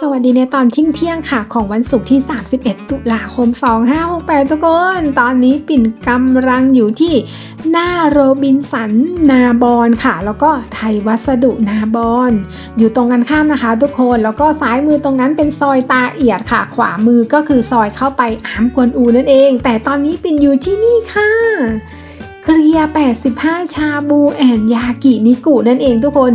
สวัสดีในตอนเที่ยงเที่ยงค่ะ ของวันศุกร์ที่ 31 ตุลาคม 2568 ทุกคน ตอนนี้ปิ่นกำลังอยู่ที่หน้าโรบินสันนาบอนค่ะ แล้วก็ไทยวัสดุนาบอนอยู่ตรงกันข้ามนะคะ ทุกคนแล้วก็ซ้ายมือตรงนั้นเป็นซอยตาเอียดค่ะ ขวามือก็คือซอยเข้าไปอามกวนอูนั่นเอง แต่ตอนนี้ปิ่นอยู่ที่นี่ค่ะ เกลีย 85 ชาบูแอนยากินิกุนั่นเองทุกคน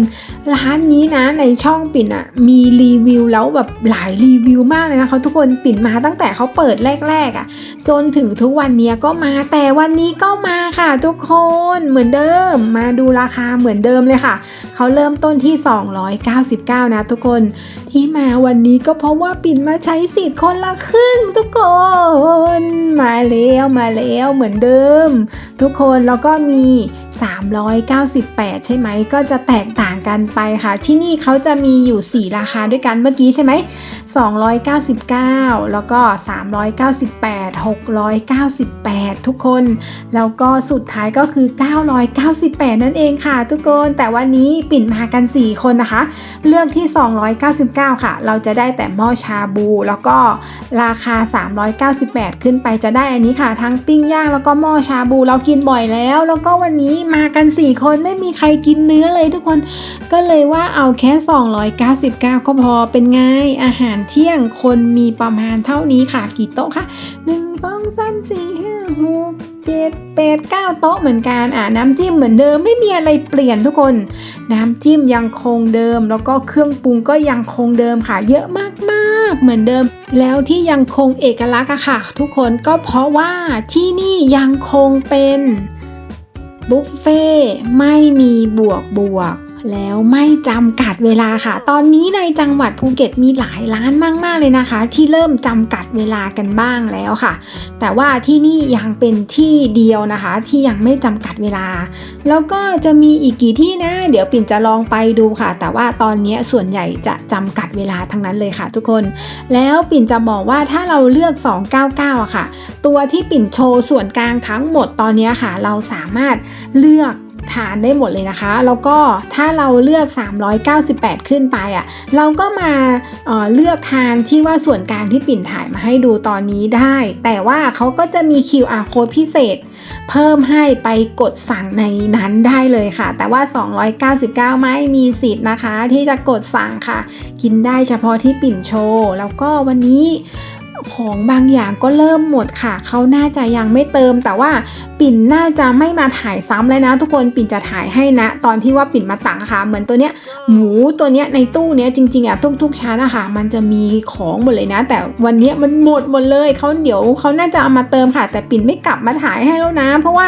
ร้านนี้นะในช่องปิ่นอะมีรีวิวแล้วแบบหลายรีวิวมากเลยนะคะทุกคนปิ่นมาตั้งแต่เขาเปิดแรกๆอะจนถึงทุกวันนี้ก็มาแต่วันนี้ก็มาค่ะทุกคนเหมือนเดิมมาดูราคาเหมือนเดิมเลยค่ะ เขาเริ่มต้นที่ 299 นะทุกคนที่มาวันนี้ก็เพราะว่าปิ่นมาใช้สิทธิ์คนละครึ่งทุกคน มาแล้วมาแล้วเหมือนเดิม ทุกคนแล้วก็มี 398 ใช่ไหมก็จะแตกต่างกันไปค่ะ ที่นี่เขาจะมีอยู่ 4 ราคาด้วยกันเมื่อกี้ใช่ไหม 299 แล้วก็ 398 698 ทุกคน แล้วก็สุดท้ายก็คือ 998 นั่นเองค่ะ ทุกคน แต่วันนี้ปิ่นมากัน 4 คนนะคะ เลือกที่ 299 ค่ะ เราจะได้แต่หม้อชาบู แล้วก็ราคา 398 ขึ้นไปจะได้อันนี้ค่ะ ทั้งปิ้งย่างแล้วก็หม้อชาบูเรากินบ่อยแล้ว แล้วก็วันนี้มากัน 4 คนไม่มีใครกินเนื้อเลยทุกคน ก็เลยว่าเอาแค่ 299 ก็พอเป็นไงอาหารเที่ยงคนมีประมาณเท่านี้ค่ะกี่โต๊ะคะ1 2 3 4 5 6 7 8 9 โต๊ะเหมือนกันอ่าน้ำจิ้มเหมือนเดิมไม่มีอะไรเปลี่ยนทุกคน น้ำจิ้มยังคงเดิม แล้วก็เครื่องปรุงก็ยังคงเดิมค่ะ เยอะมากๆเหมือนเดิม แล้วที่ยังคงเอกลักษณ์อะค่ะ ทุกคนก็เพราะว่าที่นี่ยังคงเป็น บุฟเฟ่ต์ไม่มีบวกบวก แล้วไม่จำกัดเวลาค่ะ ตอนนี้ในจังหวัดภูเก็ตมีหลายร้านมาก ๆ เลยนะคะ ที่เริ่มจำกัดเวลากันบ้างแล้วค่ะ แต่ว่าที่นี่ยังเป็นที่เดียวนะคะ ที่ยังไม่จำกัดเวลา แล้วก็จะมีอีกกี่ที่นะ เดี๋ยวปิ่นจะลองไปดูค่ะ แต่ว่าตอนนี้ส่วนใหญ่จะจำกัดเวลาทั้งนั้นเลยค่ะ ทุกคน แล้วปิ่นจะบอกว่าถ้าเราเลือก 299อะค่ะ ตัวที่ปิ่นโชว์ส่วนกลางทั้งหมดตอนนี้ค่ะ เราสามารถเลือก ทานได้หมดเลยนะคะ แล้วก็ถ้าเราเลือก 398 ขึ้นไปอะ่ะ เราก็มาเเลือกทานที่ว่าส่วนกลางที่ปิ่นถ่ายมาให้ดูตอนนี้ได้ แต่ว่าเขาก็จะมี QR code พิเศษ เพิ่มให้ไปกดสั่งในนั้นได้เลยค่ะ แต่ว่า 299 ไม่มีสิทธิ์นะคะ ที่จะกดสั่งค่ะ กินได้เฉพาะที่ปิ่นโชว์ แล้วก็วันนี้ ของบางอย่างก็เริ่มหมดค่ะ เขาน่าจะยังไม่เติม แต่ว่าปิ่นน่าจะไม่มาถ่ายซ้ำเลยนะทุกคนปิ่นจะถ่ายให้นะ ตอนที่ว่าปิ่นมาตักค่ะ เหมือนตัวเนี้ยหมูตัวเนี้ยในตู้เนี้ยจริงๆอะทุกๆชั้นอะค่ะมันจะมีของหมดเลยนะ แต่วันเนี้ยมันหมดหมดเลยเขาเดี๋ยวเขาน่าจะเอามาเติมค่ะ แต่ปิ่นไม่กลับมาถ่ายให้แล้วนะ เพราะว่า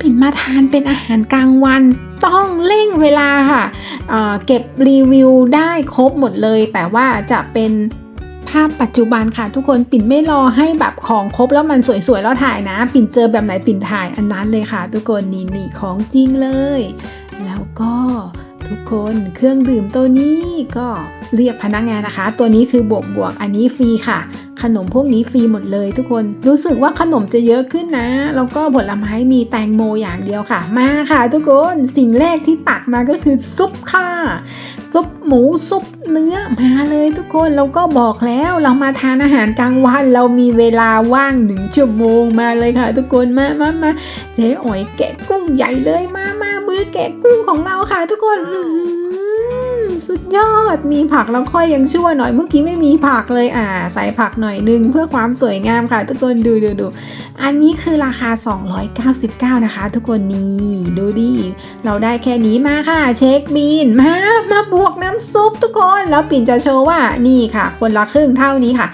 ปิ่นมาทานเป็นอาหารกลางวันต้องเร่งเวลาค่ะเเก็บรีวิวได้ครบหมดเลย แต่ว่าจะเป็น ภาพปัจจุบันค่ะ ทุกคนปิ่นไม่รอให้แบบของครบแล้วมันสวยๆแล้วถ่ายนะ ปิ่นเจอแบบไหนปิ่นถ่ายอันนั้นเลยค่ะ ทุกคนนี่นี่ของจริงเลย แล้วก็ทุกคนเครื่องดื่มตัวนี้ก็เรียกพนักงานนะคะ ตัวนี้คือบวกบวกอันนี้ฟรีค่ะ ขนมพวกนี้ฟรีหมดเลยทุกคน รู้สึกว่าขนมจะเยอะขึ้นนะ แล้วก็ผลไม้มีแตงโมอย่างเดียวค่ะ มาค่ะทุกคน สิ่งแรกที่ตักมาก็คือซุปค่ะ ซุปหมูซุปเนื้อมาเลยทุกคนเราก็บอกแล้วเรามาทานอาหารกลางวัน เรามีเวลาว่างหนึ่งชั่วโมงมาเลยค่ะ ทุกคน มามามาเจ๊อ๋อยแกะกุ้งใหญ่เลย มามามือแกะกุ้งของเราค่ะ ทุกคน สุดยอด มีผักแล้วค่อยยังชั่วหน่อย เมื่อกี้ไม่มีผักเลยอ่า ใส่ผักหน่อยนึงเพื่อความสวยงามค่ะ ทุกคนดูดูดูอันนี้คือราคา 299 นะคะ ทุกคนนี่ดูดิ เราได้แค่นี้มาค่ะ เช็คบินมา มาบวกน้ำซุปทุกคน แล้วปิ่นจะโชว์ว่านี่ค่ะ คนละครึ่งเท่านี้ค่ะ